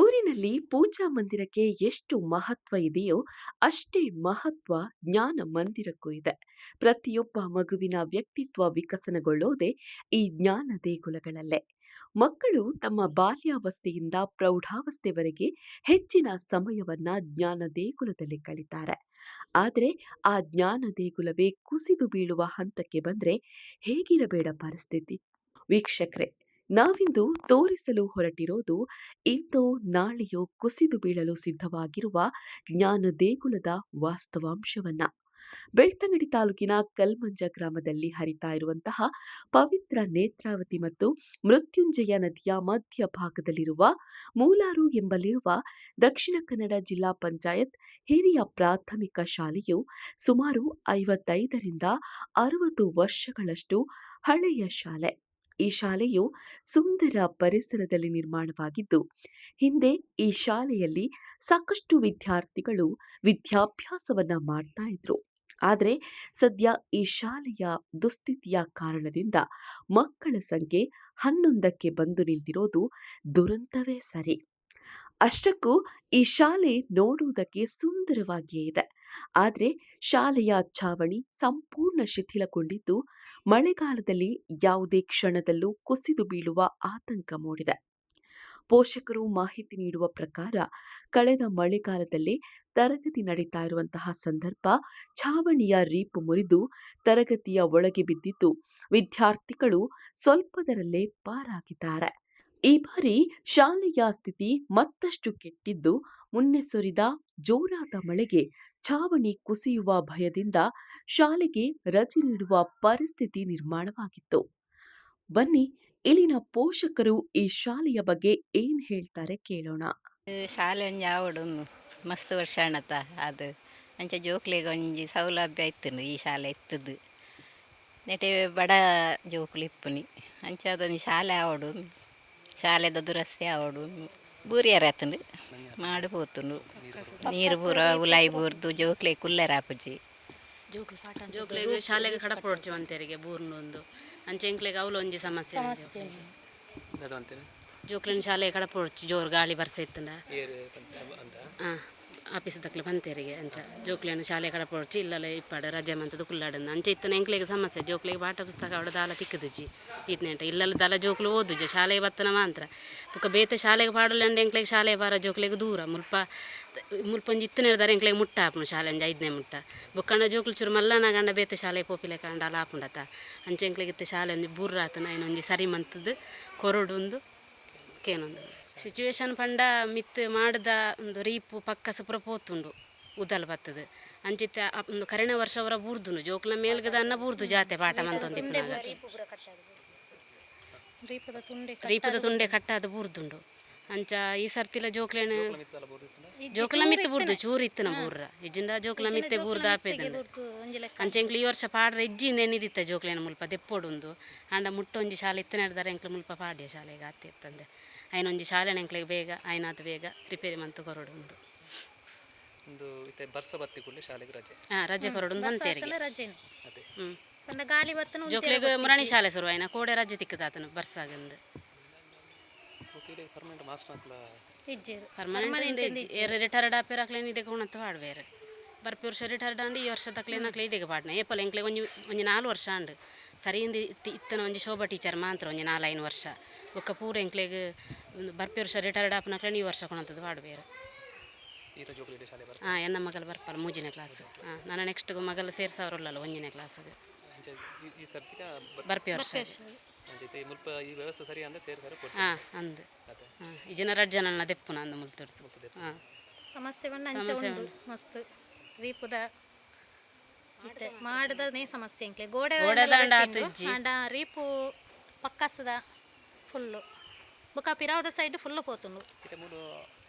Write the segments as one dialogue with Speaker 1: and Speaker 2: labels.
Speaker 1: ಊರಿನಲ್ಲಿ ಪೂಜಾ ಮಂದಿರಕ್ಕೆ ಎಷ್ಟು ಮಹತ್ವ ಇದೆಯೋ ಅಷ್ಟೇ ಮಹತ್ವ ಜ್ಞಾನ ಮಂದಿರಕ್ಕೂ ಇದೆ. ಪ್ರತಿಯೊಬ್ಬ ಮಗುವಿನ ವ್ಯಕ್ತಿತ್ವ ವಿಕಸನಗೊಳ್ಳೋದೆ ಈ ಜ್ಞಾನ ದೇಗುಲಗಳಲ್ಲೇ. ಮಕ್ಕಳು ತಮ್ಮ ಬಾಲ್ಯಾವಸ್ಥೆಯಿಂದ ಪ್ರೌಢಾವಸ್ಥೆವರೆಗೆ ಹೆಚ್ಚಿನ ಸಮಯವನ್ನ ಜ್ಞಾನ ದೇಗುಲದಲ್ಲಿ ಕಳೀತಾರೆ ಆದರೆ ಆ ಜ್ಞಾನ ದೇಗುಲವೇ ಕುಸಿದು ಬೀಳುವ ಹಂತಕ್ಕೆ ಬಂದರೆ ಹೇಗಿರಬೇಡ ಪರಿಸ್ಥಿತಿ. ವೀಕ್ಷಕರೇ ನಾವಿಂದು ತೋರಿಸಲು ಹೊರಟಿರೋದು ಇಂದು ನಾಳೆಯೋ ಕುಸಿದು ಬೀಳಲು ಸಿದ್ಧವಾಗಿರುವ ಜ್ಞಾನ ದೇಗುಲದ ವಾಸ್ತವಾಂಶವನ್ನ. ಬೆಳ್ತಂಗಡಿ ತಾಲೂಕಿನ ಕಲ್ಮಂಜ ಗ್ರಾಮದಲ್ಲಿ ಹರಿತಾ ಇರುವಂತಹ ಪವಿತ್ರ ನೇತ್ರಾವತಿ ಮತ್ತು ಮೃತ್ಯುಂಜಯ ನದಿಯ ಮಧ್ಯ ಭಾಗದಲ್ಲಿರುವ ಮೂಲಾರು ಎಂಬಲ್ಲಿರುವ ದಕ್ಷಿಣ ಕನ್ನಡ ಜಿಲ್ಲಾ ಪಂಚಾಯತ್ ಹಿರಿಯ ಪ್ರಾಥಮಿಕ ಶಾಲೆಯು ಸುಮಾರು ಐವತ್ತೈದರಿಂದ ಅರವತ್ತು ವರ್ಷಗಳಷ್ಟು ಹಳೆಯ ಶಾಲೆ. ಈ ಶಾಲೆಯು ಸುಂದರ ಪರಿಸರದಲ್ಲಿ ನಿರ್ಮಾಣವಾಗಿದ್ದು, ಹಿಂದೆ ಈ ಶಾಲೆಯಲ್ಲಿ ಸಾಕಷ್ಟು ವಿದ್ಯಾರ್ಥಿಗಳು ವಿದ್ಯಾಭ್ಯಾಸವನ್ನ ಮಾಡ್ತಾ ಇದ್ರು. ಆದರೆ, ಸದ್ಯ ಈ ಶಾಲೆಯ ದುಸ್ಥಿತಿಯ ಕಾರಣದಿಂದ ಮಕ್ಕಳ ಸಂಖ್ಯೆ ಹನ್ನೊಂದಕ್ಕೆ ಬಂದು ನಿಂತಿರೋದು ದುರಂತವೇ ಸರಿ. ಅಷ್ಟಕ್ಕೂ ಈ ಶಾಲೆ ನೋಡುವುದಕ್ಕೆ ಸುಂದರವಾಗಿಯೇ ಇದೆ. ಆದರೆ ಶಾಲೆಯ ಛಾವಣಿ ಸಂಪೂರ್ಣ ಶಿಥಿಲಗೊಂಡಿದ್ದು, ಮಳೆಗಾಲದಲ್ಲಿ ಯಾವುದೇ ಕ್ಷಣದಲ್ಲೂ ಕುಸಿದು ಬೀಳುವ ಆತಂಕ ಮೂಡಿದೆ. ಪೋಷಕರು ಮಾಹಿತಿ ನೀಡುವ ಪ್ರಕಾರ, ಕಳೆದ ಮಳೆಗಾಲದಲ್ಲಿ ತರಗತಿ ನಡೀತಾ ಇರುವಂತಹ ಸಂದರ್ಭ ಛಾವಣಿಯ ರೀಪು ಮುರಿದು ತರಗತಿಯ ಒಳಗೆ ಬಿದ್ದಿದ್ದು, ವಿದ್ಯಾರ್ಥಿಗಳು ಸ್ವಲ್ಪದರಲ್ಲೇ ಪಾರಾಗಿದ್ದಾರೆ. ಈ ಬಾರಿ ಶಾಲೆಯ ಸ್ಥಿತಿ ಮತ್ತಷ್ಟು ಕೆಟ್ಟಿದ್ದು, ಮುನ್ನೆ ಸುರಿದ ಜೋರಾದ ಮಳೆಗೆ ಛಾವಣಿ ಕುಸಿಯುವ ಭಯದಿಂದ ಶಾಲೆಗೆ ರಜೆ ನೀಡುವ ಪರಿಸ್ಥಿತಿ ನಿರ್ಮಾಣವಾಗಿತ್ತು. ಬನ್ನಿ, ಇಲ್ಲಿನ ಪೋಷಕರು ಈ ಶಾಲೆಯ ಬಗ್ಗೆ ಏನ್ ಹೇಳ್ತಾರೆ ಕೇಳೋಣ.
Speaker 2: ಶಾಲೆ ಒಂಜಿ ಮಸ್ತ್ ವರ್ಷ ಅದು ಅಂಚ ಜೋಕ್ಲಿಗೆ ಒಂಜಿ ಸೌಲಭ್ಯ ಇತ್ತು ಈ ಶಾಲೆ ಇತ್ತದು. ನೆಟೆ ಬಡ ಜೋಕ್ಲಿ ಇಪ್ಪುನಿ ಅಂಚ ಅದೊಂದು ಶಾಲೆ ಆವಡು ಶಾಲೆದ ದುರಸ್ತಿ ಆವಡು. ಬೂರಿಯರ್ ಆತುಂಡು ಮಾಡು ಪೋತುಂಡು. ನೀರು ಪೂರ ಉಲಾಯಿ ಬೂರ್ದು ಜೋಕ್ಲೆ ಕುಲ್ಲೆರ್ ಆಪುಜಿ.
Speaker 3: ಜೋಕ್ಲೆಗ್ ಶಾಲೆಗೆ ಕಡಪೊಡ್ಚು ಅಂತೆರಿಗೆ ಬೂರ್ನೊಂದು ಒಂದು. ಅಂಚೆ ಎಂಕ್ಲೆಗ್ ಅವಲು ಒಂಜಿ ಸಮಸ್ಯೆ. ಜೋಕ್ಲೆನ್ ಶಾಲೆಗೆ ಕಡಪೊಡ್ಚು ಜೋರು ಗಾಳಿ ಬರ್ಸ ಇತ್ತಂಡ ಹಾಂ ಆಫೀಸ್ ದಕ್ಲೆ ಬಂತೇರಿಗೆ ಅಂಚ. ಜೋಕ್ಲೆನ್ ಶಾಲೆ ಕಡಪೊಡ್ಚಿ ಇಲ್ಲಲೆ ಇಪ್ಪಾಡ ರಜೆ ಮಂತದ ಕುಲ್ಲಾಡಂದ ಅಂಚ ಇತ್ತನ ಎಂಕ್ಲೆಗ್ ಸಮಸ್ಯೆ, ಜೋಕ್ಲೆಗೆ ಪಾಠ ಪುಸ್ತಕ ಅವಡ ದಾಲ ತಿಕ್ಕದುಜಿ ಇತ್ನೆಂಟ ಇಲ್ಲಲ್ಲ ದಾಲ ಜೋಕ್ಲು ಓದುಜ ಶಾಲೆಗೆ ಬತ್ತನ ಮಾತ್ರ. ಬೊಕ ಬೇತೆ ಶಾಲೆಗೆ ಪಾಡಲಂಡ ಎಂಕ್ಲೆಗ್ ಶಾಲೆ ಬಾರ ಜೋಕ್ಲೆಗ್ ದೂರ. ಮುಲ್ಪ ಮುಲ್ಪ ಒಂಜಿ ಇತ್ತನ ಹಿಡ್ದಾರೆ ಎಂಕ್ಲೆಗ್ ಮುಟ್ಟ ಆಪುಂಡು ಶಾಲೆ ಒಂಜಿ ಐದನೇ ಮುಟ್ಟ. ಬೊಕ್ಕಂಡ ಜೋಕ್ಲು ಚೂರು ಮಲ್ಲನ ಗಂಡ ಬೇತೆ ಶಾಲೆ ಪೋಪಿಲೆ ಕಂಡ ಅಲ್ಲ ಆಪುಂಡತ. ಅಂಚೆ ಎಂಕ್ಲೆಗ್ ಇತ್ತ ಶಾಲೆ ಒಂದು ಬುರ್ರ ಏನೊಂದು ಸರಿ ಮಂತದ್ದು ಕೊರಡು ಒಂದು ಕೇನೊಂದು. ಸಿಚುವೇಶನ್ ಪಂಡ ಮಿತ್ ಮಾಡಿದ ಒಂದು ರೀಪು ಪಕ್ಕ ಸುಪ್ರ ಪೋತುಂಡು ಉದಲ್ ಬತ್ತದ. ಅಂಚಿತ್ತ ಅಪ್- ಒಂದು ಕರೆಣ ವರ್ಷ ಅವರ ಬೂರ್ದುನು ಜೋಕ್ಲ ಮೇಲ್ಗದ ಅನ್ನ ಬೂರ್ದು ಜಾತೆ ಪಾಠ ಮಂತೊಂದಿಪ್ಪನಾಗ ರೀಪದ ತುಂಡೆ ಕಟ್ಟಾದ. ಬೂರ್ದುಂಡು. ಅಂಚ ಈ ಸರ್ತಿಲ ಜೋಕ್ಲೇನ ಜೋಕ್ಲ ಮಿತ್ ಬೂರ್ದು ಚೂರು ಇತ್ತನ ಬೂರ್ರ. ಇಜ್ಜಿಂದ ಜೋಕ್ಲ ಮಿತ್ತೆ ಬೂರ್ದ ಆಪೇದ ಅಂಚ ಎಂಕ್ಲು ಈ ವರ್ಷ ಪಾಡ್ರೆ ಇಜ್ಜಿಂದ ಏನಿದಿತ್ತ ಜೋಕ್ಲೇನ ಮುಲ್ಪ ದೆಪ್ಪೊಡುಂದು. ಆಂಡ ಮುಟ್ಟೊಂಜಿ ಶಾಲೆ ಇತ್ತ ನಡೆದಾರೆ ಎಂಕ್ಲು ಮುಲ್ಪ ಪಾಡ್ಯ ಶಾಲೆಗೆ ಆತಿ ಇತ್ತಂದೆ ಐನೊಂಜಿ ಶಾಲೆನ ಎಂಕ್ಲೆಗ್ ಬೇಗ ಐನಾತ್ ಬೇಗ ರಿಪೇರಿ ಮಂತು ಕೊರಡು ಒಂದು
Speaker 4: ಒಂದು ಇತ್ತೆ ಬರ್ಸ ಬತ್ತಿ ಕುಳ್ಳಿ ಶಾಲೆಗೆ ರಜೆ.
Speaker 3: ಹಾಂ ರಜೆ ಕೊರಡು ಒಂದು ಬಂತೇರಿಗೆ
Speaker 5: ರಜೆನೆ.
Speaker 4: ಅದೇ.
Speaker 3: ಹ್ಞೂ
Speaker 5: ಪಂಡ ಗಾಳಿ ಬತ್ತನು
Speaker 3: ಜೋಕ್ಲೆಗ್ ಮುರಣಿ ಶಾಲೆ ಶುರು ಆಯ್ನ ಕೋಡೆ ರಜೆ ತಿಕ್ಕದಾತನು ಬರ್ಸಾಗಂದು.
Speaker 4: ಪರ್ಮನೆಂಟ್ ಮಾಸ್ಟರ್ ಅಂತಲ
Speaker 5: ಇಜ್ಜೇರು.
Speaker 3: ಪರ್ಮನೆಂಟ್ ಏರ್ ರಿಟೈರ್ಡ್ ಆಪೇರ್ ಹಾಕ್ಲೇನು ಇದಕ್ಕೆ ಉಣತ್ತ ಪಾಡ್ಬೇರೆ ಬರ್ಪಿ ವರ್ಷ ರಿಟೈರ್ಡ್ ಆಂಡು ಈ ವರ್ಷ ತಕ್ಲೇನು ಹಾಕ್ಲೆ ಇದಕ್ಕೆ ಪಾಡ್ನ. ಏಪಲ್ ಎಂಕ್ಲೆ ಒಂಜಿ ಒಂಜಿ ನಾಲ್ಕು ವರ್ಷ ಆಂಡು. ಸರಿಯಿಂದ ಇತ್ತಿ ಇತ್ತನ ಒಂಜಿ ಶೋಭಾ ಟೀಚರ್ ಮಾತ್ರ ಒಂಜಿ ನಾಲ್ಕೈನು ವರ್ಷ. ಬೊಕ್ಕ ಪೂರ ಎಂಕ್ಲೆಗ್ ಒಂದು ಬರ್ಪಿ ವರ್ಷ ರಿಟೈರ್ಡ್ ಆಪನ ನೀವು ವರ್ಷ
Speaker 4: ಕೊಡೋಂಥದ್ದು ಬರ್ತಾರೆ
Speaker 3: ಹಾಂ ಎನ್ನ ಮಗಲು ಬರ್ಪಲ್ಲ ಮೂಜಿನೇ ಕ್ಲಾಸ್ ಹಾಂ ನಾನು ನೆಕ್ಸ್ಟ್ ಮಗಲು ಸೇರ್ಸವ್ರಲ್ಲ ಅಲ್ಲ ಕ್ಲಾಸಿಗೆ ಬರ್ಪಿ ವರ್ಷ. ಹಾಂ ಅಂದು. ಹಾಂ ಈ ಜನ ರಡ್ ಜನ ದೆಪ್ಪುನ ಅಂದು ಮುಲ್ತಿಡ್ತು ಹಾಂ.
Speaker 5: ಸಮಸ್ಯೆ ಮಸ್ತ್. ರೀಪುದ ಮಾಡದೇ ಮಾಡದನೇ ಸಮಸ್ಯೆ ಗೋಡೆ ಗೋಡೆ ರೀಪು ಪಕ್ಕಸದ ಫುಲ್ಲು ಬೊಕ పిరావద ಸೈಡ್ ఫుల్ ಪೋತುಂಡು.
Speaker 4: ಇತ್ತೆ ಮೂರು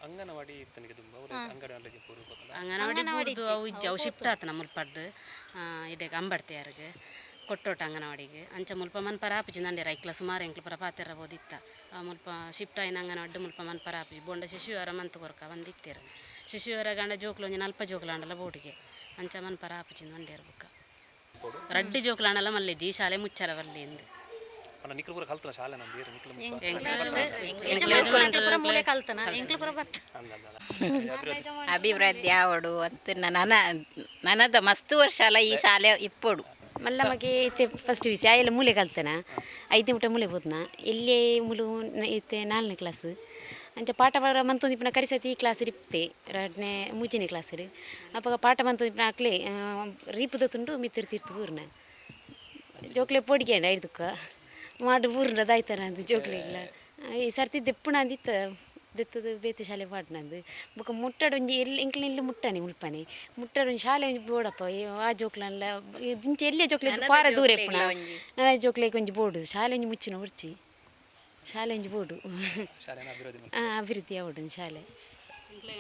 Speaker 4: ಅಂಗನವಾಡಿ ಇತ್ತನಿಗೆ ತುಂಬ ಅಂಗನವಾಡಿಗೆ ಪೂರ್ವ
Speaker 3: ಅಂಗನವಾಡಿ ಅವು ಶಿಫ್ಟ್ ಆತನ ಮುಲ್ಪಡ್ದು ಇದಕ್ಕೆ ಅಂಬಡ್ತೆ ಯಾರಿಗೆ ಕೊಟ್ಟೋಟ ಅಂಗನವಾಡಿಗೆ. ಅಂಚ ಮುಲ್ಪ ಮನ್ಪರ ಆಪುಜಿ ನಂಡೆ ರೈಕ್ಲ ಸುಮಾರು ಎಂಕ್ಲು ಪರ ಪಾತೆರ ಬೋದಿತ್ತ. ಆ ಮುಲ್ಪ ಶಿಫ್ಟ್ ಆಯ್ನ ಅಂಗನವಾಡಿ ಮುಲ್ಪ ಮನ್ಪರ ಆಪುಜಿ ಬೋಂಡ ಶಿಶುವರ ಮಂತ್ ಕೊರಕ ಒಂದಿತ್ತೀರ ಶಿಶುವರ ಗಂಡ ಜೋಕ್ಲು ಒಂಜಿ ನಲ್ಪ ಜೋಕ್ಲಾಂಡಲ ಬೋಟಿಗೆ ಅಂಚ ಮನ್ಪರ ಆಪುಜಿ ನಂಡೇರು ಬುಕ್ಕ ರಡ್ಡಿ ಜೋಕ್ಲಾಂಡಲ ಮಲ್ಲಿಜ್ಜಿ ಶಾಲೆ ಮುಚ್ಚರ ಬಲ್ಲಿ ಎಂದು.
Speaker 4: ಅಣ್ಣ ನಿಕ್ಲು ಪೂರ ಕಲ್ತನ ಶಾಲೆ ನಮ್ದು ಬೇರೆ ನಿಕ್ಲು ಮುಖ?
Speaker 5: ಎಂಕ್ಲಪುರ ಮೂಲೆ ಕಲ್ತನ. ಎಂಕ್ಲಪುರ ಬತ್ತ
Speaker 2: ಅಭಿವೃದ್ಧಿ ಆವಡು ಅಂತ ನನ್ನ ನನ್ನದ ಮಸ್ತ್ ವರ್ಷ ಅಲ್ಲ ಈ ಶಾಲೆ ಇಪ್ಪಡು.
Speaker 6: ಮಲ್ಲ ಮಗೆ ಇತ್ತೆ ಫಸ್ಟ್ ವಿಷಯ ಎಲ್ಲ ಮೂಲೆ ಕಲ್ತನ. ಐದನೇ ಊಟ ಮೂಲೆ ಬೋದ್ನ ಇಲ್ಲೇ ಮುಲು ಇತ್ತೆ ನಾಲ್ಕನೇ ಕ್ಲಾಸ್ ಅಂಚ ಪಾಠ ಬರ ಮಂತೊಂದು ಇಪ್ಪನ ಕರಿಸತಿ ಕ್ಲಾಸ್ ರಿಪ್ತೆ ಎರಡನೇ ಮೂಜನೇ ಕ್ಲಾಸ್ ಅಪ್ಪ ಪಾಠ ಮಂತೊಂದು ಇಪ್ಪನ ಅಕ್ಲೆ ರೀಪದ ತುಂಡು ಮಿತ್ತಿರ್ತಿರ್ತು ಊರ್ನ ಜೋಕ್ಲೆ ಪೋಡಿಗೆ ಐದಕ್ಕ ಮಾಡಿ ಊರ್ನ ದಾಯ್ತಾನ ಅಂದು ಜೋಕ್ಲೆಗ್ಲ ಈ ಸರ್ತಿ ಅಂದಿತ್ತ ದೆತ್ತದು ಬೇತೆ ಶಾಲೆ ಪಾಡ್ನಂದು ಬೊಕ ಮುಟ್ಟಾಡು ಒಂಜಿ ಎಲ್ಲಿ ಎಂಕ್ಲ ಎಲ್ಲಿ ಮುಟ್ಟಾನೆ ಮುಲ್ಪನೆ ಮುಟ್ಟಡೊಂಜಿ ಒಂಜಿ ಶಾಲೆ ಒಂಜಿ ಬೋಡಪ್ಪ ಏ ಆ ಜೋಕ್ಲನ್ಲ ದಿಂಚ ಎಲ್ಲಿಯ ಜೋಕ್ಲೆ ಪಾರ ದೂರ ಎಪ್ಪುನ ನನ್ನ ಜೋಕ್ಲೆಗೆ ಒಂಜಿ ಬೋಡು. ಶಾಲೆ ಒಂಜಿ ಮುಚ್ಚಿನ ಉರ್ಚಿ ಶಾಲೆ ಒಂಜಿ ಬೋಡು.
Speaker 4: ಶಾಲೆನ ಅಭಿವೃದ್ಧಿ
Speaker 6: ಆವಡು ಶಾಲೆ.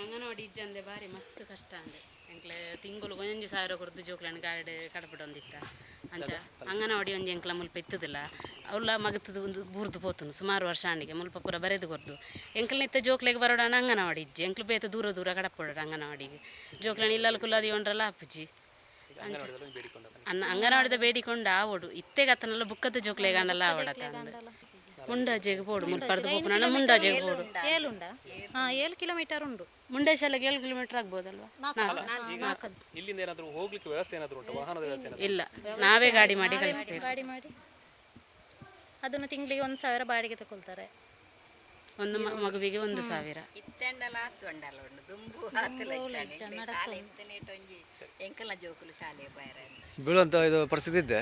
Speaker 3: ಅಂಗನವಾಡಿ ಇಜ್ಜಂದೆ ಬಾರಿ ಮಸ್ತ್ ಕಷ್ಟ ಅಂದೆ. ಎಂಕ್ಲೆ ತಿಂಗಳು ಒಂಜಿ ಸಾವಿರ ಕೊಡ್ದು ಜೋಕ್ಲನ್ ಗಾಡಿ ಕಡಪಡ ಒಂದಿತ್ತ ಅಂಚ ಅಂಗನವಾಡಿ ಒಂಜಿ ಎಂಕ್ಲ ಮುಲ್ಪ ಇತ್ತದಿಲ್ಲ. ಅವ್ಲ ಮಗತದ ಒಂದು ಬೂರ್ದು ಪೋತುನು ಸುಮಾರು ವರ್ಷ ಆಂಡಿಗೆ ಮುಲ್ಪ ಪೂರ ಬರೆದು ಕೊರ್ದು ಎಂಕ್ಲ ಇತ್ತ ಜೋಕ್ಲೆಗೆ ಬರೋಡ ಅಂಗನವಾಡಿ ಇಜ್ಜಿ ಎಂಕ್ಲು ಬೇತ ದೂರ ದೂರ ಕಡಪಡ ಅಂಗನವಾಡಿಗೆ. ಜೋಕ್ಲನ್ ಇಲ್ಲಲ್ ಕುಲಾದಿ ಒಂಡ್ರಲ್ಲ ಅಪ್ಪುಜಿ ಅಂಚ ಅನ್ನ ಅಂಗನವಾಡಿದ ಬೇಡಿಕೊಂಡ ಆವಡು. ಇತ್ತೆಗತ್ತನಲ್ಲ ಬುಕ್ಕದ ಜೋಕ್ಲೆಗೆ ಅಂಡಲ್ಲ ಆವಡತ ಅಂದ ಮುಂಡಾಜೆಗೆ ಪೋಡು ಮುಲ್ಪರ್ದು ಪೋಪುನ ಮುಂಡಾಜೆಗೆ ಪೋಡು
Speaker 5: ಏಳುಂಡ ಹಾ ಏಳು ಕಿಲೋಮೀಟರ್ ಉಂಡು.
Speaker 3: ಮುಂಡೆ ಶಾಲೆಗೆ ಏಳು ಕಿಲೋಮೀಟರ್ ಆಗ್ಬೋದಲ್ವಾ?
Speaker 4: ಇಲ್ಲಿಂದ ಏನಾದರೂ ಹೋಗ್ಲಿಕ್ಕೆ ವ್ಯವಸ್ಥೆ ಏನಾದರೂ ಉಂಟು? ವಾಹನದ ವ್ಯವಸ್ಥೆ
Speaker 3: ಇಲ್ಲ. ನಾವೇ ಗಾಡಿ ಮಾಡಿ ಕಳಿಸ್ತೇವೆ
Speaker 5: ಗಾಡಿ ಮಾಡಿ. ಅದನ್ನು ತಿಂಗಳಿಗೆ ಒಂದು ಸಾವಿರ ಬಾಡಿಗೆ ತಗೊಳ್ತಾರೆ
Speaker 3: ಒಂದು ಮಗುವಿಗೆ ಒಂದು ಸಾವಿರ.
Speaker 7: ಬೀಳುವಂಥ ಇದು ಪರಿಸ್ಥಿತಿ ಇದ್ದೆ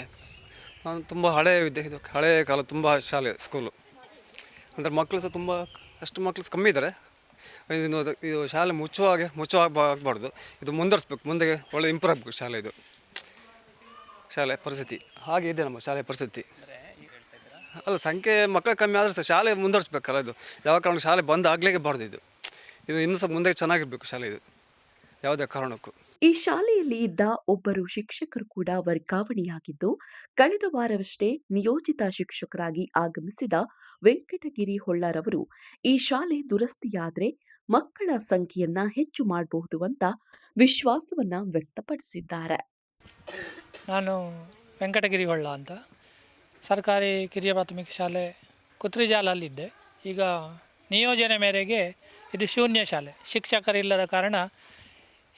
Speaker 7: ತುಂಬ ಹಳೆಯ ವಿದ್ಯೆ, ಇದು ಹಳೆಯ ಕಾಲ ತುಂಬ ಶಾಲೆ, ಸ್ಕೂಲು. ಅಂದರೆ ಮಕ್ಕಳು ಸಹ ತುಂಬ, ಅಷ್ಟು ಮಕ್ಕಳು ಕಮ್ಮಿ ಇದ್ದಾರೆ ಇದು ಇದು ಶಾಲೆ ಮುಚ್ಚುವ ಹಾಗೆ ಮುಚ್ಚುವ ಆಗಬಾರ್ದು. ಇದು ಮುಂದುವರಿಸ್ಬೇಕು ಮುಂದೆ ಒಳ್ಳೆ ಇಂಪ್ರೂವ್ ಆಗಬೇಕು ಶಾಲೆ ಇದು. ಶಾಲೆ ಪರಿಸ್ಥಿತಿ. ಹಾಗೆ ಇದೆ ನಮ್ಮ ಶಾಲೆ ಪರಿಸ್ಥಿತಿ. ಅಲ್ಲ, ಸಂಖ್ಯೆ ಮಕ್ಕಳು ಕಮ್ಮಿ ಆದರೆ ಸಹ ಶಾಲೆ ಮುಂದುವರಿಸ್ಬೇಕಲ್ಲ ಇದು. ಯಾವ ಕಾರಣಕ್ಕೂ ಶಾಲೆ ಬಂದ್ ಆಗಲೇಬಾರ್ದು ಇದು. ಇದು ಇನ್ನೂ ಸಹ ಮುಂದೆ ಚೆನ್ನಾಗಿರಬೇಕು ಶಾಲೆ ಇದು. ಯಾವುದೇ ಕಾರಣಕ್ಕೂ.
Speaker 1: ಈ ಶಾಲೆಯಲ್ಲಿ ಇದ್ದ ಒಬ್ಬರು ಶಿಕ್ಷಕರು ಕೂಡ ವರ್ಗಾವಣೆಯಾಗಿದ್ದು, ಕಳೆದ ವಾರವಷ್ಟೇ ನಿಯೋಜಿತ ಶಿಕ್ಷಕರಾಗಿ ಆಗಮಿಸಿದ ವೆಂಕಟಗಿರಿ ಹೊಳ್ಳರವರು ಈ ಶಾಲೆ ದುರಸ್ತಿಯಾದರೆ ಮಕ್ಕಳ ಸಂಖ್ಯೆಯನ್ನ ಹೆಚ್ಚು ಮಾಡಬಹುದು ಅಂತ ವಿಶ್ವಾಸವನ್ನ ವ್ಯಕ್ತಪಡಿಸಿದ್ದಾರೆ.
Speaker 8: ನಾನು ವೆಂಕಟಗಿರಿ ಹೊಳ್ಳ ಅಂತ. ಸರ್ಕಾರಿ ಕಿರಿಯ ಪ್ರಾಥಮಿಕ ಶಾಲೆ ಕುತ್ರಿಜಾಲಲ್ಲಿದ್ದೆ. ಈಗ ನಿಯೋಜನೆ ಮೇರೆಗೆ ಇದು ಶೂನ್ಯ ಶಾಲೆ. ಶಿಕ್ಷಕರಿಲ್ಲದ ಕಾರಣ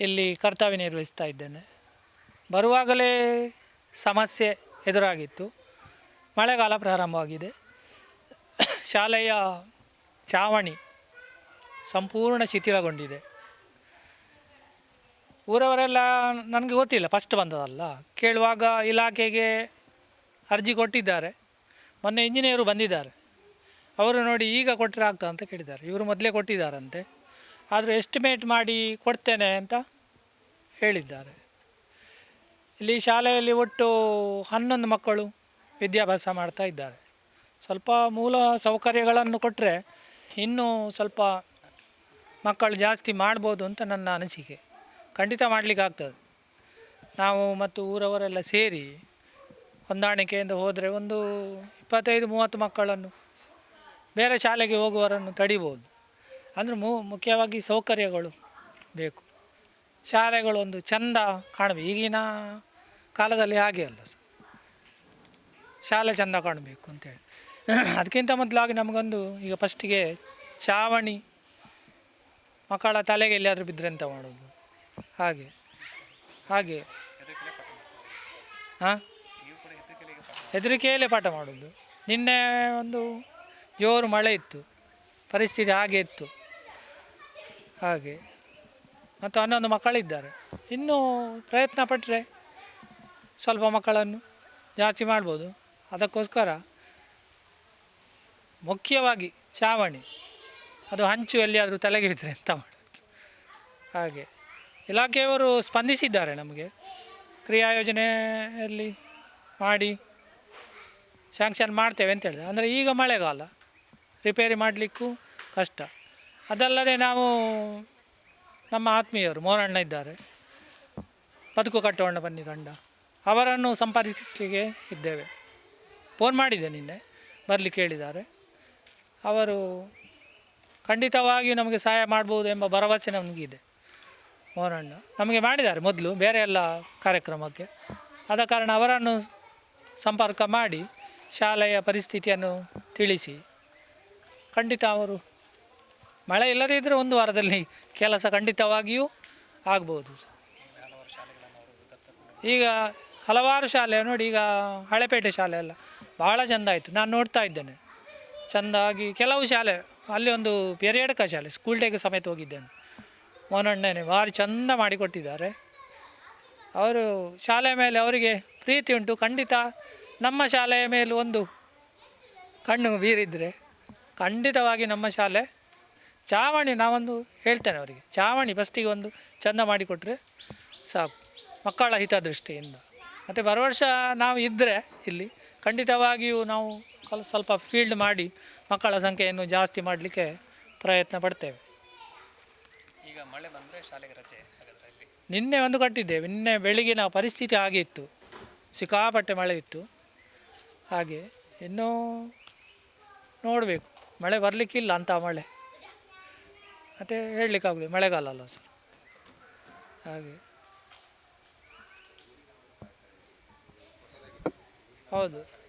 Speaker 8: ಇಲ್ಲಿ ಕರ್ತವ್ಯ ನಿರ್ವಹಿಸ್ತಾ ಇದ್ದೇನೆ. ಬರುವಾಗಲೇ ಸಮಸ್ಯೆ ಎದುರಾಗಿತ್ತು. ಮಳೆಗಾಲ ಪ್ರಾರಂಭವಾಗಿದೆ. ಶಾಲೆಯ ಚಾವಣಿ ಸಂಪೂರ್ಣ ಶಿಥಿಲಗೊಂಡಿದೆ. ಊರವರೆಲ್ಲ ನನಗೆ ಗೊತ್ತಿಲ್ಲ ಫಸ್ಟ್ ಬಂದದಲ್ಲ. ಕೇಳುವಾಗ ಇಲಾಖೆಗೆ ಅರ್ಜಿ ಕೊಟ್ಟಿದ್ದಾರೆ. ಮೊನ್ನೆ ಇಂಜಿನಿಯರು ಬಂದಿದ್ದಾರೆ. ಅವರು ನೋಡಿ ಈಗ ಕೊಟ್ಟರೆ ಆಗ್ತದೆ ಅಂತ ಕೇಳಿದ್ದಾರೆ. ಇವರು ಮೊದಲೇ ಕೊಟ್ಟಿದ್ದಾರಂತೆ. ಆದರೂ ಎಸ್ಟಿಮೇಟ್ ಮಾಡಿ ಕೊಡ್ತೇನೆ ಅಂತ ಹೇಳಿದ್ದಾರೆ. ಇಲ್ಲಿ ಶಾಲೆಯಲ್ಲಿ ಒಟ್ಟು ಹನ್ನೊಂದು ಮಕ್ಕಳು ವಿದ್ಯಾಭ್ಯಾಸ ಮಾಡ್ತಾ ಇದ್ದಾರೆ. ಸ್ವಲ್ಪ ಮೂಲ ಸೌಕರ್ಯಗಳನ್ನು ಕೊಟ್ಟರೆ ಇನ್ನೂ ಸ್ವಲ್ಪ ಮಕ್ಕಳು ಜಾಸ್ತಿ ಮಾಡ್ಬೋದು ಅಂತ ನನ್ನ ಅನಿಸಿಕೆ. ಖಂಡಿತ ಮಾಡಲಿಕ್ಕೆ ಆಗ್ತದೆ. ನಾವು ಮತ್ತು ಊರವರೆಲ್ಲ ಸೇರಿ ಹೊಂದಾಣಿಕೆಯಿಂದ ಹೋದರೆ ಒಂದು ಇಪ್ಪತ್ತೈದು, ಮೂವತ್ತು ಮಕ್ಕಳನ್ನು ಬೇರೆ ಶಾಲೆಗೆ ಹೋಗುವವರನ್ನು ತಡಿಬೋದು. ಅಂದರೆ ಮು ಮುಖ್ಯವಾಗಿ ಸೌಕರ್ಯಗಳು ಬೇಕು. ಶಾಲೆಗಳು ಒಂದು ಚಂದ ಕಾಣಬೇಕು. ಈಗಿನ ಕಾಲದಲ್ಲಿ ಹಾಗೆ ಅಲ್ಲ ಶಾಲೆ ಚಂದ ಕಾಣಬೇಕು ಅಂತೇಳಿ ಅದಕ್ಕಿಂತ ಮೊದಲಾಗಿ ನಮಗೊಂದು ಈಗ ಫಸ್ಟಿಗೆ ಚಾವಣಿ ಮಕ್ಕಳ ತಲೆಗೆ ಎಲ್ಲಿಯಾದರೂ ಬಿದ್ದರೆ ಎಂತ ಮಾಡೋದು? ಹಾಗೆ ಹಾಗೆ. ಹಾಂ ಹೆದರಿಕೆಯಲ್ಲೇ ಪಾಠ ಮಾಡೋದು. ನಿನ್ನೆ ಒಂದು ಜೋರು ಮಳೆ ಇತ್ತು. ಪರಿಸ್ಥಿತಿ ಹಾಗೆ ಇತ್ತು. ಹಾಗೆ. ಮತ್ತು ಹನ್ನೊಂದು ಮಕ್ಕಳಿದ್ದಾರೆ. ಇನ್ನೂ ಪ್ರಯತ್ನ ಪಟ್ಟರೆ ಸ್ವಲ್ಪ ಮಕ್ಕಳನ್ನು ಜಾಸ್ತಿ ಮಾಡ್ಬೋದು. ಅದಕ್ಕೋಸ್ಕರ ಮುಖ್ಯವಾಗಿ ಚಾವಣಿ, ಅದು ಹಂಚು ಎಲ್ಲಿಯಾದರೂ ತಲೆಗೆ ಬಿದ್ದರೆ ಎಂತ ಮಾಡೋದು? ಹಾಗೆ. ಇಲಾಖೆಯವರು ಸ್ಪಂದಿಸಿದ್ದಾರೆ ನಮಗೆ. ಕ್ರಿಯಾ ಯೋಜನೆಯಲ್ಲಿ ಮಾಡಿ ಸ್ಯಾಂಕ್ಷನ್ ಮಾಡ್ತೇವೆ ಅಂತ ಹೇಳಿದೆ ಅಂದರೆ ಈಗ ಮಳೆಗಾಲ ರಿಪೇರಿ ಮಾಡಲಿಕ್ಕೂ ಕಷ್ಟ. ಅದಲ್ಲದೆ ನಾವು ನಮ್ಮ ಆತ್ಮೀಯರು, ಮೋರಣ್ಣ ಇದ್ದಾರೆ. ಬದುಕು ಕಟ್ಟೋಣ ಬನ್ನಿ ತಂಡ ಅವರನ್ನು ಸಂಪರ್ಕಿಸಲಿಕ್ಕೆ ಇದ್ದೇವೆ. ಫೋನ್ ಮಾಡಿದೆ ನಿನ್ನೆ, ಬರಲಿಕ್ಕೆ ಹೇಳಿದ್ದಾರೆ. ಅವರು ಖಂಡಿತವಾಗಿಯೂ ನಮಗೆ ಸಹಾಯ ಮಾಡ್ಬೋದು ಎಂಬ ಭರವಸೆ ನಮಗಿದೆ. ಮೋರಣ್ಣ, ನಮಗೆ ಮಾಡಿದ್ದಾರೆ ಮೊದಲು, ಬೇರೆ ಎಲ್ಲ ಕಾರ್ಯಕ್ರಮಕ್ಕೆ. ಆದ ಕಾರಣ ಅವರನ್ನು ಸಂಪರ್ಕ ಮಾಡಿ ಶಾಲೆಯ ಪರಿಸ್ಥಿತಿಯನ್ನು ತಿಳಿಸಿ. ಖಂಡಿತ ಅವರು ಮಳೆ ಇಲ್ಲದೇ ಇದ್ದರೆ ಒಂದು ವಾರದಲ್ಲಿ ಕೆಲಸ ಖಂಡಿತವಾಗಿಯೂ ಆಗ್ಬೋದು. ಈಗ ಹಲವಾರು ಶಾಲೆ ನೋಡಿ, ಈಗ ಹಳೆಪೇಟೆ ಶಾಲೆ ಎಲ್ಲ ಭಾಳ ಚೆಂದ ಆಯಿತು. ನಾನು ನೋಡ್ತಾ ಇದ್ದೇನೆ. ಚೆಂದಾಗಿ ಕೆಲವು ಶಾಲೆ, ಅಲ್ಲಿ ಒಂದು ಪೆರಿಯಡ್ಕ ಶಾಲೆ ಸ್ಕೂಲ್ ಡೇಗೆ ಸಮೇತ ಹೋಗಿದ್ದೇನೆ. ಮೋನಣ್ಣನೇ ಭಾರಿ ಚೆಂದ ಮಾಡಿಕೊಟ್ಟಿದ್ದಾರೆ. ಅವರು ಶಾಲೆ ಮೇಲೆ ಅವರಿಗೆ ಪ್ರೀತಿ ಉಂಟು. ಖಂಡಿತ ನಮ್ಮ ಶಾಲೆಯ ಮೇಲೆ ಒಂದು ಕಣ್ಣು ಬೀರಿದರೆ ಖಂಡಿತವಾಗಿ ನಮ್ಮ ಶಾಲೆ ಚಾವಣಿ ನಾವೊಂದು ಹೇಳ್ತೇನೆ ಅವರಿಗೆ. ಚಾವಣಿ ಫಸ್ಟಿಗೆ ಒಂದು ಚೆಂದ ಮಾಡಿಕೊಟ್ರೆ ಸಾಕು. ಮಕ್ಕಳ ಹಿತದೃಷ್ಟಿಯಿಂದ. ಮತ್ತು ಬರೋ ವರ್ಷ ನಾವು ಇದ್ದರೆ ಇಲ್ಲಿ ಖಂಡಿತವಾಗಿಯೂ ನಾವು ಕಲ್- ಸ್ವಲ್ಪ ಫೀಲ್ಡ್ ಮಾಡಿ ಮಕ್ಕಳ ಸಂಖ್ಯೆಯನ್ನು ಜಾಸ್ತಿ ಮಾಡಲಿಕ್ಕೆ ಪ್ರಯತ್ನ ಪಡ್ತೇವೆ.
Speaker 4: ಈಗ ಮಳೆ ಬಂದರೆ ಶಾಲೆಗೆ ರಜೆ
Speaker 8: ನಿನ್ನೆ ಒಂದು ಕಟ್ಟಿದ್ದೇವೆ. ನಿನ್ನೆ ಬೆಳಗಿನ ಪರಿಸ್ಥಿತಿ ಹಾಗೆ ಇತ್ತು. ಸಿಕ್ಕಾಪಟ್ಟೆ ಮಳೆ ಇತ್ತು. ಹಾಗೆ ಇನ್ನೂ ನೋಡಬೇಕು. ಮಳೆ ಬರಲಿಕ್ಕಿಲ್ಲ ಅಂಥ ಮಳೆ. ಮತ್ತು ಹೇಳಲಿಕ್ಕಾಗೋದು ಮಳೆಗಾಲ ಅಲ್ಲ ಸರ್. ಹಾಗೆ. ಹೌದು.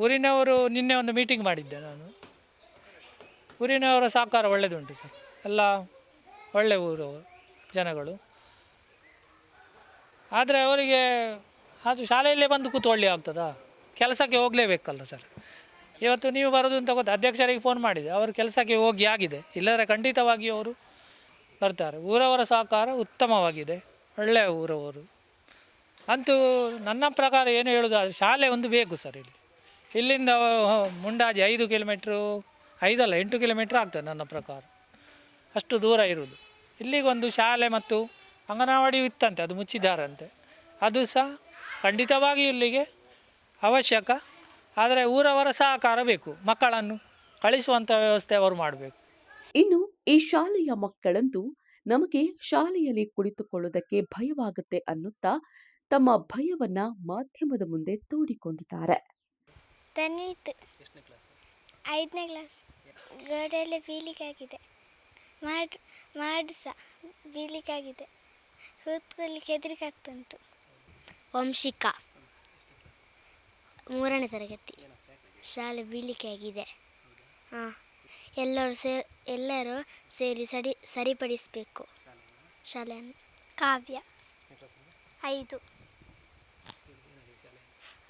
Speaker 8: ಊರಿನವರು ನಿನ್ನೆ ಒಂದು ಮೀಟಿಂಗ್ ಮಾಡಿದ್ದೆ ನಾನು. ಊರಿನವರ ಸಹಕಾರ ಒಳ್ಳೆಯದುಂಟು ಸರ್. ಎಲ್ಲ ಒಳ್ಳೆ ಊರು ಜನಗಳು. ಆದರೆ ಅವರಿಗೆ, ಅದು ಶಾಲೆಯಲ್ಲೇ ಬಂದು ಕೂತ್ಕೊಳ್ಳಿ ಆಗ್ತದಾ? ಕೆಲಸಕ್ಕೆ ಹೋಗಲೇಬೇಕಲ್ಲ ಸರ್. ಇವತ್ತು ನೀವು ಬರೋದು ಅಂತ ಗೊತ್ತು? ಅಧ್ಯಕ್ಷರಿಗೆ ಫೋನ್ ಮಾಡಿದೆ. ಅವರು ಕೆಲಸಕ್ಕೆ ಹೋಗಿ ಆಗಿದೆ. ಇಲ್ಲದ್ರೆ ಖಂಡಿತವಾಗಿ ಅವರು ಬರ್ತಾರೆ. ಊರವರ ಸಹಕಾರ ಉತ್ತಮವಾಗಿದೆ. ಒಳ್ಳೆಯ ಊರವರು. ಅಂತೂ ನನ್ನ ಪ್ರಕಾರ ಏನು ಹೇಳೋದು? ಶಾಲೆ ಒಂದು ಬೇಕು ಸರ್ ಇಲ್ಲಿ. ಇಲ್ಲಿಂದ ಮುಂಡಾಜಿ ಐದು ಕಿಲೋಮೀಟ್ರು ಐದಲ್ಲ, ಎಂಟು ಕಿಲೋಮೀಟ್ರ್ ಆಗ್ತದೆ ನನ್ನ ಪ್ರಕಾರ. ಅಷ್ಟು ದೂರ ಇರುವುದು. ಇಲ್ಲಿಗೊಂದು ಶಾಲೆ ಮತ್ತು ಅಂಗನವಾಡಿ ಇತ್ತಂತೆ, ಅದು ಮುಚ್ಚಿದ್ದಾರಂತೆ. ಅದು ಸಹ ಖಂಡಿತವಾಗಿ ಇಲ್ಲಿಗೆ ಅವಶ್ಯಕ. ಆದರೆ ಊರವರ ಸಹಕಾರ ಬೇಕು ಮಕ್ಕಳನ್ನು ಕಳಿಸುವಂಥ ವ್ಯವಸ್ಥೆ ಅವರು ಮಾಡಬೇಕು.
Speaker 1: ಇನ್ನು ಈ ಶಾಲೆಯ ಮಕ್ಕಳಂತೂ ನಮಗೆ ಶಾಲೆಯಲ್ಲಿ ಕುಳಿತುಕೊಳ್ಳುವುದಕ್ಕೆ ಭಯವಾಗುತ್ತೆ ಅನ್ನುತ್ತಾ ತಮ್ಮ ಭಯವನ್ನ ಮಾಧ್ಯಮದ ಮುಂದೆ ತೋಡಿಕೊಂಡಿದ್ದಾರೆ.
Speaker 9: ತನ್ವಿತ್ ಐದನೇ ಕ್ಲಾಸ್ ಗೋಡೆಯಲ್ಲ ಬೀಲಿಕ್ಕಾಗಿದೆ ಮಾಡ್ ಮಾಡು ಸಹ ಬೀಲಿಕ್ಕಾಗಿದೆ ಕೂತ್ಕೊಳ್ಳಿಕ್ಕೆ ವಂಶಿಕಾ. ಮೂರನೇ ತರಗತಿ. ಶಾಲೆ ಬೀಳಿಕೆ ಆಗಿದೆ ಹಾಂ, ಎಲ್ಲರೂ ಸೇ, ಎಲ್ಲರೂ ಸೇರಿ ಸಡಿ, ಸರಿಪಡಿಸಬೇಕು. ಶಾಲೆಯನ್ನು. ಕಾವ್ಯ. ಐದು.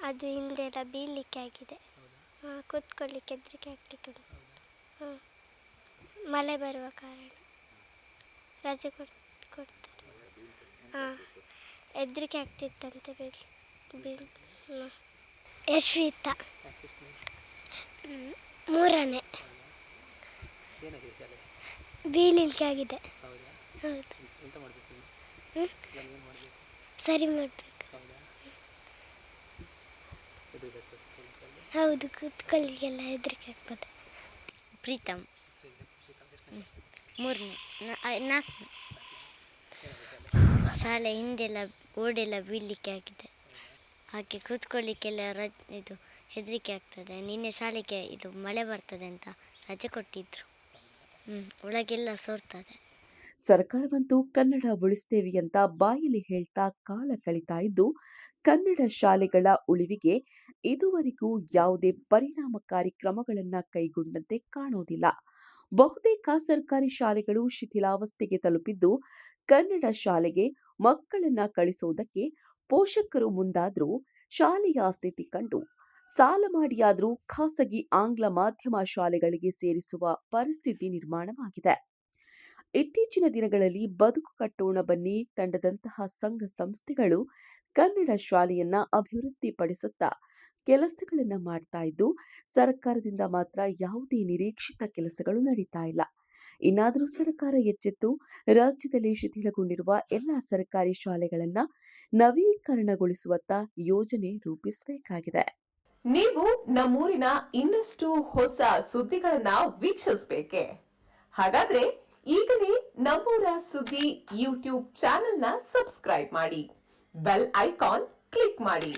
Speaker 9: ಅದು ಹಿಂದೆಲ್ಲ ಬೀಳಲಿಕ್ಕೆ ಆಗಿದೆ ಹಾಂ, ಕೂತ್ಕೊಳ್ಳಿಕ್ಕೆ ಹೆದರಿಕೆ ಆಗ್ಲಿಕ್ಕೆ ಹಾಂ, ಮಳೆ ಬರುವ ಕಾರಣ. ರಜೆ ಕೊಡ್, ಕೊಡ್ತಾರೆ. ಹಾಂ ಹೆದರಿಕೆ ಆಗ್ತಿತ್ತಂತೆ ಬೀಳ್ ಬೀಳ್ ಹಾಂ. ಯಶ್ವಿತಾ ಮೂರನೇ. ಬೀಳಿಲಿಕ್ಕೆ ಆಗಿದೆ. ಹೌದು? ಸರಿ ಮಾಡಬೇಕು. ಹೌದು, ಕೂತ್ಕೊಳ್ಳಿಕ್ಕೆಲ್ಲ ಹೆದರಿಕೆ ಆಗ್ತದೆ ಪ್ರೀತಮ್. ಮೂರನೇ. ನಾಲ್ಕು ಶಾಲೆ ಹಿಂದೆಲ್ಲ ಓಡೆಲ್ಲ ಬೀಳಲಿಕ್ಕೆ ಆಗಿದೆ ಹಾಗೆ ಕೂತ್ಕೊಳ್ಳಿಕ್ಕೆಲ್ಲ ರಜ್ ಇದು ಹೆದರಿಕೆ ಆಗ್ತದೆ. ನಿನ್ನೆ ಶಾಲೆಗೆ ಇದು ಮಳೆ ಬರ್ತದೆ ಅಂತ ರಜೆ ಕೊಟ್ಟಿದ್ರು. ಹ್ಞೂ ಒಳಗೆಲ್ಲ ಸೋರ್ತದೆ.
Speaker 1: ಸರ್ಕಾರವಂತೂ ಕನ್ನಡ ಉಳಿಸ್ತೇವೆ ಅಂತ ಬಾಯಲ್ಲಿ ಹೇಳ್ತಾ ಕಾಲ ಕಳೀತಾ ಇದ್ದು, ಕನ್ನಡ ಶಾಲೆಗಳ ಉಳಿವಿಗೆ ಇದುವರೆಗೂ ಯಾವುದೇ ಪರಿಣಾಮಕಾರಿ ಕ್ರಮಗಳನ್ನ ಕೈಗೊಂಡಂತೆ ಕಾಣುವುದಿಲ್ಲ ಬಹುತೇಕ ಸರ್ಕಾರಿ ಶಾಲೆಗಳು ಶಿಥಿಲಾವಸ್ಥೆಗೆ ತಲುಪಿದ್ದು, ಕನ್ನಡ ಶಾಲೆಗೆ ಮಕ್ಕಳನ್ನ ಕಳಿಸುವುದಕ್ಕೆ ಪೋಷಕರು ಮುಂದಾದರೂ ಶಾಲೆಯ ಸ್ಥಿತಿ ಕಂಡು ಸಾಲ ಮಾಡಿಯಾದರೂ ಖಾಸಗಿ ಆಂಗ್ಲ ಮಾಧ್ಯಮ ಶಾಲೆಗಳಿಗೆ ಸೇರಿಸುವ ಪರಿಸ್ಥಿತಿ ನಿರ್ಮಾಣವಾಗಿದೆ. ಇತ್ತೀಚಿನ ದಿನಗಳಲ್ಲಿ ಬದುಕು ಕಟ್ಟೋಣ ಬನ್ನಿ ತಂಡದಂತಹ ಸಂಘ ಸಂಸ್ಥೆಗಳು ಕನ್ನಡ ಶಾಲೆಯನ್ನ ಅಭಿವೃದ್ಧಿಪಡಿಸುತ್ತಾ ಕೆಲಸಗಳನ್ನು ಮಾಡ್ತಾ ಇದ್ದು, ಸರ್ಕಾರದಿಂದ ಮಾತ್ರ ಯಾವುದೇ ನಿರೀಕ್ಷಿತ ಕೆಲಸಗಳು ನಡೀತಾ ಇಲ್ಲ. ಇನ್ನಾದರೂ ಸರ್ಕಾರ ಎಚ್ಚೆತ್ತು ರಾಜ್ಯದಲ್ಲಿ ಶಿಥಿಲಗೊಂಡಿರುವ ಎಲ್ಲ ಸರ್ಕಾರಿ ಶಾಲೆಗಳನ್ನು ನವೀಕರಣಗೊಳಿಸುವತ್ತ ಯೋಜನೆ ರೂಪಿಸಬೇಕಾಗಿದೆ.
Speaker 10: ನೀವು ನಮ್ಮೂರಿನ ಇನ್ನಷ್ಟು ಹೊಸ ಸುದ್ದಿಗಳನ್ನ ವೀಕ್ಷಿಸಬೇಕೆ? ಹಾಗಾದ್ರೆ ಈಗಲೇ ನಮ್ಮೂರ ಸುದ್ದಿ ಯೂಟ್ಯೂಬ್ ಚಾನೆಲ್ನ ಸಬ್ಸ್ಕ್ರೈಬ್ ಮಾಡಿ, ಬೆಲ್ ಐಕಾನ್ ಕ್ಲಿಕ್ ಮಾಡಿ.